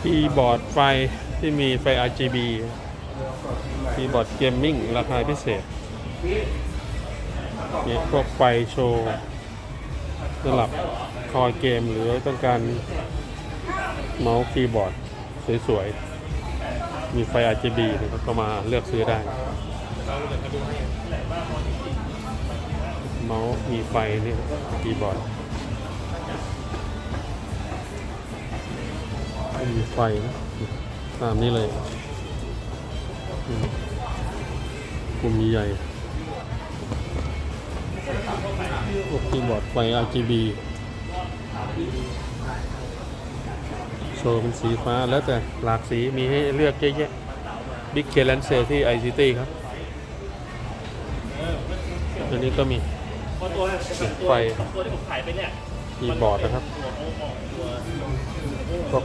คีย์บอร์ดไฟที่มีไฟ RGB คีย์บอร์ดเกมมิ่งราคาพิเศษเนี่ยพวกไฟโชว์สำหรับคอยเกมหรือต้องการเมาส์คีย์บอร์ดสวยๆ มีไฟ RGB นะครับก็มาเลือกซื้อได้ เมาส์มีไฟนี่คีย์บอร์ด ไฟนะตามนี้เลยอืมกลุ่มใหญ่พวกคีย์บอร์ดไฟ RGB โชว์เป็นสีฟ้าแล้วแต่หลากสีมีให้เลือกเยอะแยะ Big K Land Sale ที่ iCity ครับ อันนี้ก็มีเพราะตัวไฟตัวที่ผมขายไปเนี่ยคีย์บอร์ดนะครับ